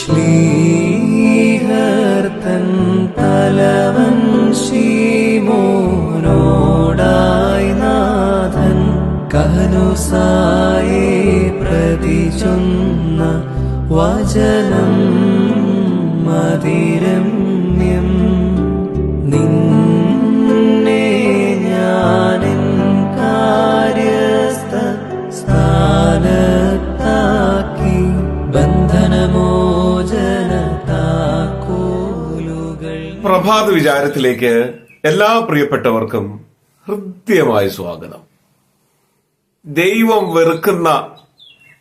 ശ്ലീഹർ തൻ തലവൻ ശീമോനോടായി നാഥൻ കഹനുസായെ പ്രതി ചൊന്ന വചനം മതിരമ്യം പ്രഭാത വിചാരത്തിലേക്ക് എല്ലാ പ്രിയപ്പെട്ടവർക്കും ഹൃദ്യമായ സ്വാഗതം. ദൈവം വെറുക്കുന്ന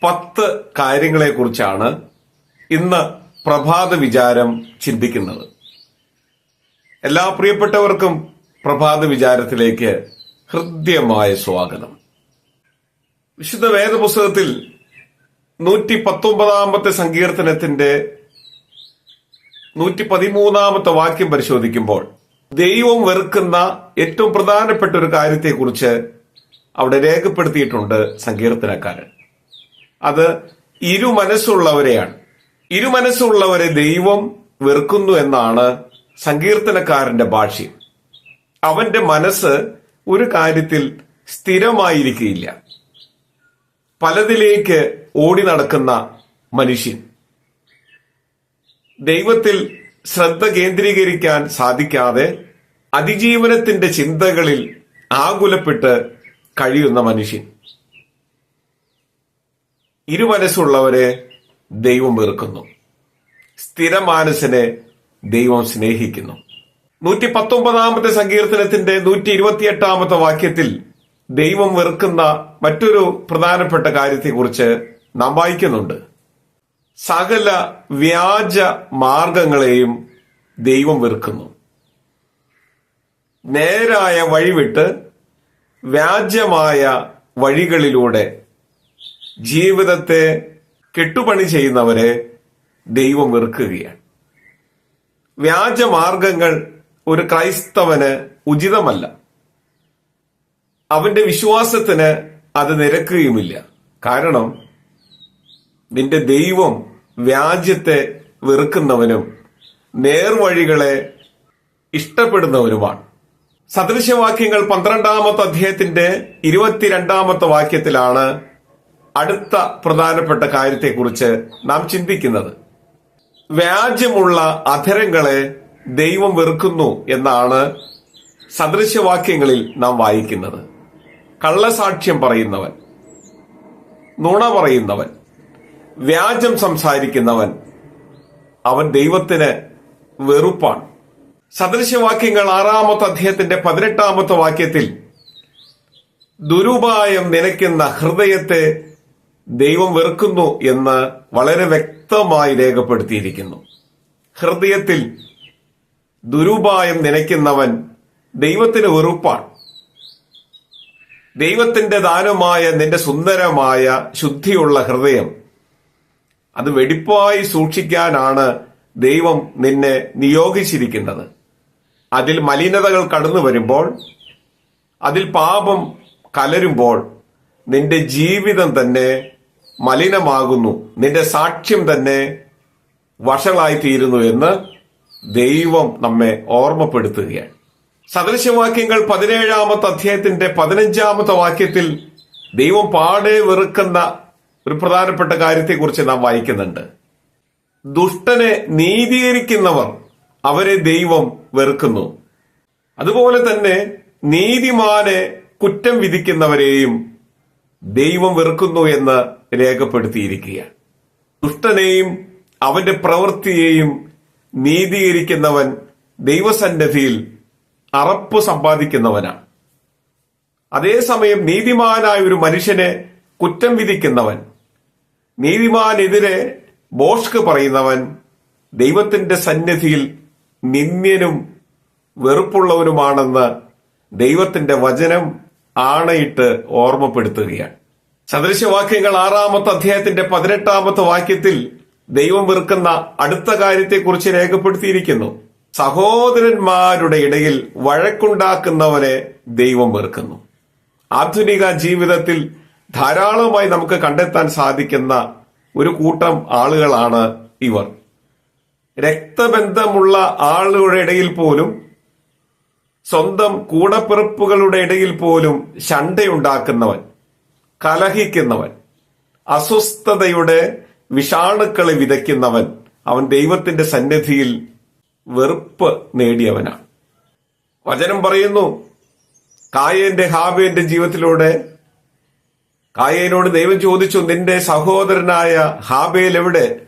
പത്ത് കാര്യങ്ങളെക്കുറിച്ചാണ് ഇന്ന് പ്രഭാത വിചാരം ചിന്തിക്കുന്നത്. എല്ലാ പ്രിയപ്പെട്ടവർക്കും പ്രഭാത വിചാരത്തിലേക്ക് ഹൃദ്യമായ സ്വാഗതം. വിശുദ്ധ വേദപുസ്തകത്തിൽ നൂറ്റി പത്തൊമ്പതാമത്തെ സങ്കീർത്തനത്തിന്റെ നൂറ്റി പതിമൂന്നാമത്തെ വാക്യം പരിശോധിക്കുമ്പോൾ ദൈവം വെറുക്കുന്ന ഏറ്റവും പ്രധാനപ്പെട്ട ഒരു കാര്യത്തെക്കുറിച്ച് അവിടെ രേഖപ്പെടുത്തിയിട്ടുണ്ട് സങ്കീർത്തനക്കാരൻ. അത് ഇരു മനസ്സുള്ളവരെയാണ്. ഇരു മനസ്സുള്ളവരെ ദൈവം വെറുക്കുന്നു എന്നാണ് സങ്കീർത്തനക്കാരന്റെ ഭാഷ്യം. അവന്റെ മനസ്സ് ഒരു കാര്യത്തിൽ സ്ഥിരമായിരിക്കില്ല പലതിലേക്ക് ഓടി നടക്കുന്ന മനുഷ്യൻ. ദൈവത്തിൽ ശ്രദ്ധ കേന്ദ്രീകരിക്കാൻ സാധിക്കാതെ അതിജീവനത്തിന്റെ ചിന്തകളിൽ ആകുലപ്പെട്ട് കഴിയുന്ന മനുഷ്യൻ. ഇരുമനസ്സുള്ളവരെ ദൈവം വെറുക്കുന്നു. സ്ഥിരമാനസിനെ ദൈവം സ്നേഹിക്കുന്നു. നൂറ്റി പത്തൊമ്പതാമത്തെ സങ്കീർത്തനത്തിന്റെ നൂറ്റി ഇരുപത്തിയെട്ടാമത്തെ വാക്യത്തിൽ ദൈവം വെറുക്കുന്ന മറ്റൊരു പ്രധാനപ്പെട്ട കാര്യത്തെക്കുറിച്ച് നാം വായിക്കുന്നുണ്ട്. സകല വ്യാജ മാർഗങ്ങളെയും ദൈവം വെറുക്കുന്നു. നേരായ വഴിവിട്ട് വ്യാജമായ വഴികളിലൂടെ ജീവിതത്തെ കെട്ടുപണി ചെയ്യുന്നവരെ ദൈവം വെറുക്കുകയാണ്. വ്യാജമാർഗങ്ങൾ ഒരു ക്രൈസ്തവന് ഉചിതമല്ല. അവന്റെ വിശ്വാസത്തിന് അത് നിരക്കുകയുമില്ല. കാരണം നിന്റെ ദൈവം വ്യാജ്യത്തെ വെറുക്കുന്നവനും നേർവഴികളെ ഇഷ്ടപ്പെടുന്നവനുമാണ്. സദൃശവാക്യങ്ങൾ പന്ത്രണ്ടാമത്തെ അധ്യായത്തിന്റെ ഇരുപത്തിരണ്ടാമത്തെ വാക്യത്തിലാണ് അടുത്ത പ്രധാനപ്പെട്ട കാര്യത്തെക്കുറിച്ച് നാം ചിന്തിക്കുന്നത്. വ്യാജമുള്ള അധരങ്ങളെ ദൈവം വെറുക്കുന്നു എന്നാണ് സദൃശവാക്യങ്ങളിൽ നാം വായിക്കുന്നത്. കള്ളസാക്ഷ്യം പറയുന്നവൻ നുണ പറയുന്നവൻ വ്യാജം സംസാരിക്കുന്നവൻ അവൻ ദൈവത്തിന് വെറുപ്പാണ്. സദൃശവാക്യങ്ങൾ ആറാമത്തെ അധ്യായത്തിന്റെ പതിനെട്ടാമത്തെ വാക്യത്തിൽ ദുരുപായം നനയ്ക്കുന്ന ഹൃദയത്തെ ദൈവം വെറുക്കുന്നു എന്ന് വളരെ വ്യക്തമായി രേഖപ്പെടുത്തിയിരിക്കുന്നു. ഹൃദയത്തിൽ ദുരുപായം നനയ്ക്കുന്നവൻ ദൈവത്തിന് വെറുപ്പാണ്. ദൈവത്തിന്റെ ദാനമായ നിന്റെ സുന്ദരമായ ശുദ്ധിയുള്ള ഹൃദയം അത് വെടിപ്പായി സൂക്ഷിക്കാനാണ് ദൈവം നിന്നെ നിയോഗിച്ചിരിക്കുന്നത്. അതിൽ മലിനതകൾ കടന്നു വരുമ്പോൾ അതിൽ പാപം കലരുമ്പോൾ നിന്റെ ജീവിതം തന്നെ മലിനമാകുന്നു. നിന്റെ സാക്ഷ്യം തന്നെ വഷളായി തീരുന്നു എന്ന് ദൈവം നമ്മെ ഓർമ്മപ്പെടുത്തുകയാണ്. സദൃശവാക്യങ്ങൾ പതിനേഴാമത്തെ അധ്യായത്തിന്റെ പതിനഞ്ചാമത്തെ വാക്യത്തിൽ ദൈവം പാടെ വെറുക്കുന്ന ഒരു പ്രധാനപ്പെട്ട കാര്യത്തെക്കുറിച്ച് നാം വായിക്കുന്നുണ്ട്. ദുഷ്ടനെ നീതീകരിക്കുന്നവർ അവരെ ദൈവം വെറുക്കുന്നു. അതുപോലെ തന്നെ നീതിമാനെ കുറ്റം വിധിക്കുന്നവരെയും ദൈവം വെറുക്കുന്നു എന്ന് രേഖപ്പെടുത്തിയിരിക്കുകയാണ്. ദുഷ്ടനെയും അവന്റെ പ്രവൃത്തിയെയും നീതീകരിക്കുന്നവൻ ദൈവസന്നിധിയിൽ അറപ്പ് സമ്പാദിക്കുന്നവനാണ്. അതേസമയം നീതിമാനായ ഒരു മനുഷ്യനെ കുറ്റം വിധിക്കുന്നവൻ നീതിമാനെതിരെ ബോഷ്ക്ക് പറയുന്നവൻ ദൈവത്തിന്റെ സന്നിധിയിൽ നിന്ദ്യനും വെറുപ്പുള്ളവനുമാണെന്ന് ദൈവത്തിന്റെ വചനം ആണയിട്ട് ഓർമ്മപ്പെടുത്തുകയാണ്. സദൃശവാക്യങ്ങൾ ആറാമത്തെ അധ്യായത്തിന്റെ പതിനെട്ടാമത്തെ വാക്യത്തിൽ ദൈവം വെറുക്കുന്ന അടുത്ത കാര്യത്തെക്കുറിച്ച് രേഖപ്പെടുത്തിയിരിക്കുന്നു. സഹോദരന്മാരുടെ ഇടയിൽ വഴക്കുണ്ടാക്കുന്നവരെ ദൈവം വെറുക്കുന്നു. ആധുനിക ജീവിതത്തിൽ ധാരാളമായി നമുക്ക് കണ്ടെത്താൻ സാധിക്കുന്ന ഒരു കൂട്ടം ആളുകളാണ് ഇവർ. രക്തബന്ധമുള്ള ആളുകളുടെ ഇടയിൽ പോലും സ്വന്തം കൂടപ്പിറപ്പുകളുടെ ഇടയിൽ പോലും ശണ്ടയുണ്ടാക്കുന്നവൻ കലഹിക്കുന്നവൻ അസ്വസ്ഥതയുടെ വിഷാണുക്കളെ വിതയ്ക്കുന്നവൻ അവൻ ദൈവത്തിന്റെ സന്നിധിയിൽ വെറുപ്പ് നേടിയവനാണ്. വചനം പറയുന്നു കായേന്റെ ഹാബേന്റെ ജീവിതത്തിലൂടെ കായേനോട് ദൈവം ചോദിച്ചു നിന്റെ സഹോദരനായ ഹാബേൽ എവിടെ?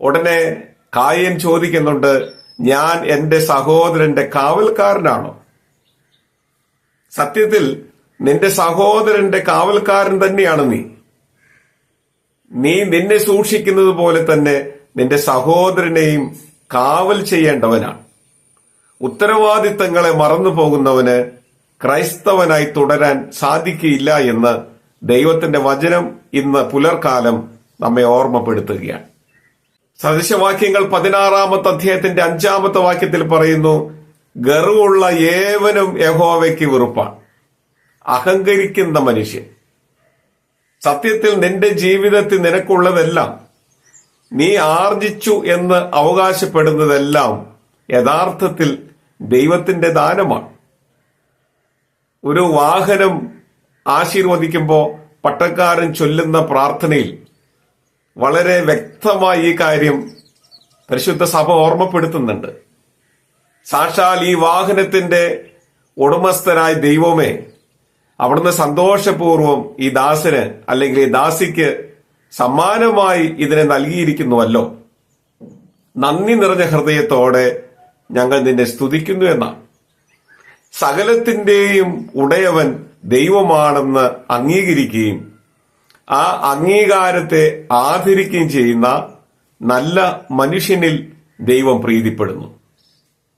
ഉടനെ കായൻ ചോദിക്കുന്നുണ്ട് ഞാൻ എന്റെ സഹോദരന്റെ കാവൽക്കാരനാണോ? സത്യത്തിൽ നിന്റെ സഹോദരന്റെ കാവൽക്കാരൻ തന്നെയാണ് നീ. നീ നിന്നെ സൂക്ഷിക്കുന്നത് പോലെ തന്നെ നിന്റെ സഹോദരനെയും കാവൽ ചെയ്യേണ്ടവനാണ്. ഉത്തരവാദിത്തങ്ങളെ മറന്നു പോകുന്നവന് ക്രൈസ്തവനായി തുടരാൻ സാധിക്കില്ല എന്ന് ദൈവത്തിന്റെ വചനം ഇന്ന് പുലർക്കാലം നമ്മെ ഓർമ്മപ്പെടുത്തുകയാണ്. സദൃശവാക്യങ്ങൾ പതിനാറാമത്തെ അധ്യായത്തിന്റെ അഞ്ചാമത്തെ വാക്യത്തിൽ പറയുന്നു ഗർവുള്ള ഏവനും യഹോവയ്ക്ക് വെറുപ്പാണ്. അഹങ്കരിക്കുന്ന മനുഷ്യൻ. സത്യത്തിൽ നിന്റെ ജീവിതത്തിൽ നിനക്കുള്ളതെല്ലാം നീ ആർജിച്ചു എന്ന് അവകാശപ്പെടുന്നതെല്ലാം യഥാർത്ഥത്തിൽ ദൈവത്തിന്റെ ദാനമാണ്. ഒരു വാഹനം ആശീർവദിക്കുമ്പോൾ പട്ടക്കാരൻ ചൊല്ലുന്ന പ്രാർത്ഥനയിൽ വളരെ വ്യക്തമായി ഈ കാര്യം പരിശുദ്ധ സഭ ഓർമ്മപ്പെടുത്തുന്നുണ്ട്. സാക്ഷാൽ ഈ വാഹനത്തിന്റെ ഉടമസ്ഥനായ ദൈവമേ അവിടുന്ന് സന്തോഷപൂർവം ഈ ദാസന് അല്ലെങ്കിൽ ഈ ദാസിക്ക് സമ്മാനമായി ഇതിനെ നൽകിയിരിക്കുന്നുവല്ലോ. നന്ദി നിറഞ്ഞ ഹൃദയത്തോടെ ഞങ്ങൾ നിന്നെ സ്തുതിക്കുന്നു എന്നാണ്. സകലത്തിന്റെയും ഉടയവൻ ദൈവമാണെന്ന് അംഗീകരിക്കുകയും ആ അംഗീകാരത്തെ ആദരിക്കുകയും ചെയ്യുന്ന നല്ല മനുഷ്യനിൽ ദൈവം പ്രീതിപ്പെടുന്നു.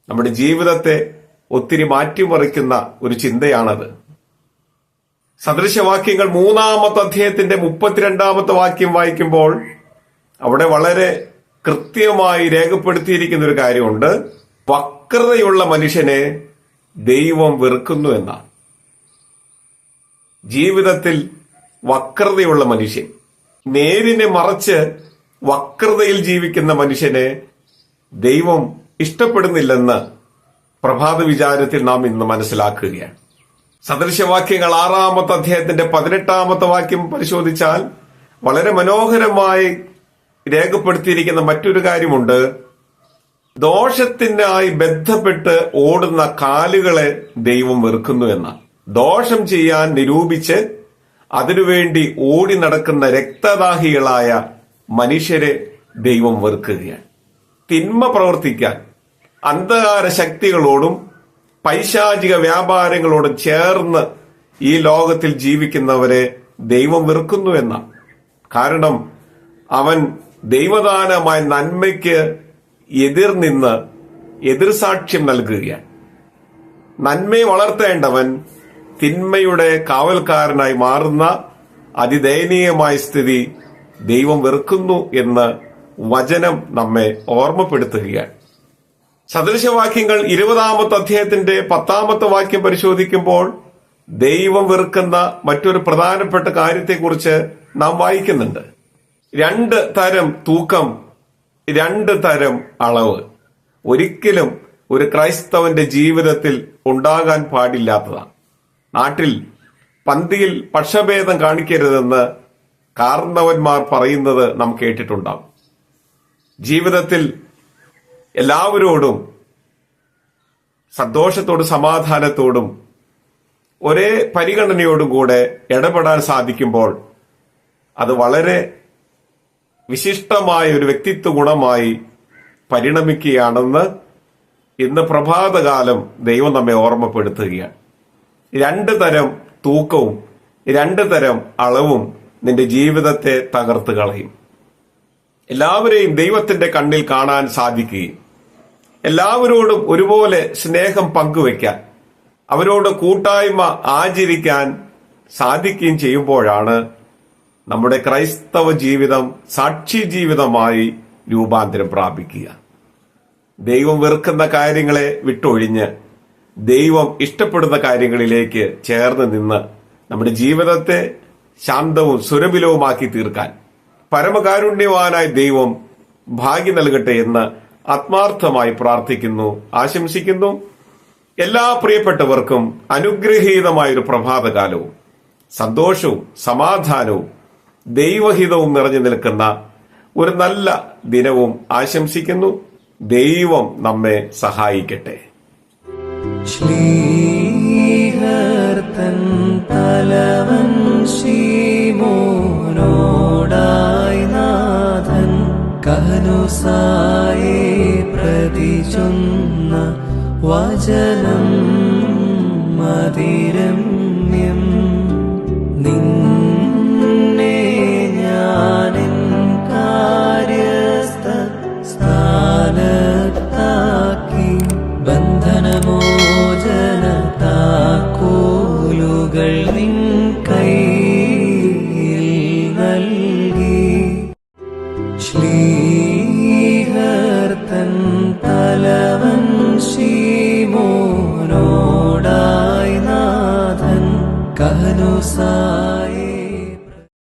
നമ്മുടെ ജീവിതത്തെ ഒത്തിരി മാറ്റിമറിക്കുന്ന ഒരു ചിന്തയാണത്. സദൃശവാക്യങ്ങൾ മൂന്നാമത്തെ അധ്യായത്തിന്റെ മുപ്പത്തിരണ്ടാമത്തെ വാക്യം വായിക്കുമ്പോൾ അവിടെ വളരെ കൃത്യമായി രേഖപ്പെടുത്തിയിരിക്കുന്ന ഒരു കാര്യമുണ്ട്. വക്രതയുള്ള മനുഷ്യനെ ദൈവം വെറുക്കുന്നു എന്നാണ്. ജീവിതത്തിൽ വക്രതയുള്ള മനുഷ്യൻ. നേരിനെ മറച്ച് വക്രതയിൽ ജീവിക്കുന്ന മനുഷ്യനെ ദൈവം ഇഷ്ടപ്പെടുന്നില്ലെന്ന് പ്രഭാത വിചാരത്തിൽ നാം ഇന്ന് മനസ്സിലാക്കുകയാണ്. സദൃശവാക്യങ്ങൾ ആറാമത്തെ അധ്യായത്തിന്റെ പതിനെട്ടാമത്തെ വാക്യം പരിശോധിച്ചാൽ വളരെ മനോഹരമായി രേഖപ്പെടുത്തിയിരിക്കുന്ന മറ്റൊരു കാര്യമുണ്ട്. ദോഷത്തിനായി ബന്ധപ്പെട്ട് ഓടുന്ന കാലുകളെ ദൈവം വെറുക്കുന്നു എന്ന ദോഷം ചെയ്യാൻ നിരൂപിച്ച് അതിനുവേണ്ടി ഓടി നടക്കുന്ന രക്തദാഹികളായ മനുഷ്യരെ ദൈവം വെറുക്കുകയാണ്. തിന്മ പ്രവർത്തിക്കാൻ അന്ധകാര ശക്തികളോടും പൈശാചിക വ്യാപാരങ്ങളോടും ചേർന്ന് ഈ ലോകത്തിൽ ജീവിക്കുന്നവരെ ദൈവം വെറുക്കുന്നു എന്നാണ്. കാരണം അവൻ ദൈവദാനമായ നന്മയ്ക്ക് എതിർ നിന്ന് എതിർ സാക്ഷ്യം നൽകുകയാണ്. നന്മയെ വളർത്തേണ്ടവൻ തിന്മയുടെ കാവൽക്കാരനായി മാറുന്ന അതിദയനീയമായ സ്ഥിതി ദൈവം വെറുക്കുന്നു എന്ന് വചനം നമ്മെ ഓർമ്മപ്പെടുത്തുകയാണ്. സദൃശവാക്യങ്ങൾ ഇരുപതാമത്തെ അധ്യായത്തിന്റെ പത്താമത്തെ വാക്യം പരിശോധിക്കുമ്പോൾ ദൈവം വെറുക്കുന്ന മറ്റൊരു പ്രധാനപ്പെട്ട കാര്യത്തെക്കുറിച്ച് നാം വായിക്കുന്നുണ്ട്. രണ്ട് തരം തൂക്കം രണ്ട് തരം അളവ്. ഒരിക്കലും ഒരു ക്രൈസ്തവന്റെ ജീവിതത്തിൽ ഉണ്ടാകാൻ പാടില്ലാത്തതാണ്. നാട്ടിൽ പന്തിയിൽ പക്ഷഭേദം കാണിക്കരുതെന്ന് കാർന്നവന്മാർ പറയുന്നത് നാം കേട്ടിട്ടുണ്ടാവും. ജീവിതത്തിൽ എല്ലാവരോടും സന്തോഷത്തോടും സമാധാനത്തോടും ഒരേ പരിഗണനയോടും കൂടെ ഇടപെടാൻ സാധിക്കുമ്പോൾ അത് വളരെ വിശിഷ്ടമായ ഒരു വ്യക്തിത്വ ഗുണമായി പരിണമിക്കുകയാണെന്ന് ഇന്ന് പ്രഭാതകാലം ദൈവം നമ്മെ ഓർമ്മപ്പെടുത്തുകയാണ്. രണ്ട് തരം തൂക്കവും രണ്ട് തരം അളവും നിന്റെ ജീവിതത്തെ തകർത്ത് കളയും. എല്ലാവരെയും ദൈവത്തിന്റെ കണ്ണിൽ കാണാൻ സാധിക്കുകയും എല്ലാവരോടും ഒരുപോലെ സ്നേഹം പങ്കുവെക്കാൻ അവരോട് കൂട്ടായ്മ ആചരിക്കാൻ സാധിക്കുകയും ചെയ്യുമ്പോഴാണ് നമ്മുടെ ക്രൈസ്തവ ജീവിതം സാക്ഷി ജീവിതമായി രൂപാന്തരം പ്രാപിക്കുക. ദൈവം വെറുക്കുന്ന കാര്യങ്ങളെ വിട്ടൊഴിഞ്ഞ് ദൈവം ഇഷ്ടപ്പെടുന്ന കാര്യങ്ങളിലേക്ക് ചേർന്ന് നിന്ന് നമ്മുടെ ജീവിതത്തെ ശാന്തവും സുരഭിലവുമാക്കി തീർക്കാൻ പരമകാരുണ്യവാനായ ദൈവം ഭാഗ്യം നൽകട്ടെ എന്ന് ആത്മാർത്ഥമായി പ്രാർത്ഥിക്കുന്നു ആശംസിക്കുന്നു. എല്ലാ പ്രിയപ്പെട്ടവർക്കും അനുഗ്രഹീതമായൊരു പ്രഭാതകാലവും. സന്തോഷവും സമാധാനവും ദൈവഹിതവും നിറഞ്ഞു നിൽക്കുന്ന ഒരു നല്ല ദിനവും ആശംസിക്കുന്നു. ദൈവം നമ്മെ സഹായിക്കട്ടെ. തലവൻ നാഥൻ കഹനുസായെ പ്രതി ചൊന്ന വചനം മതിരമ്യം നിന്നെ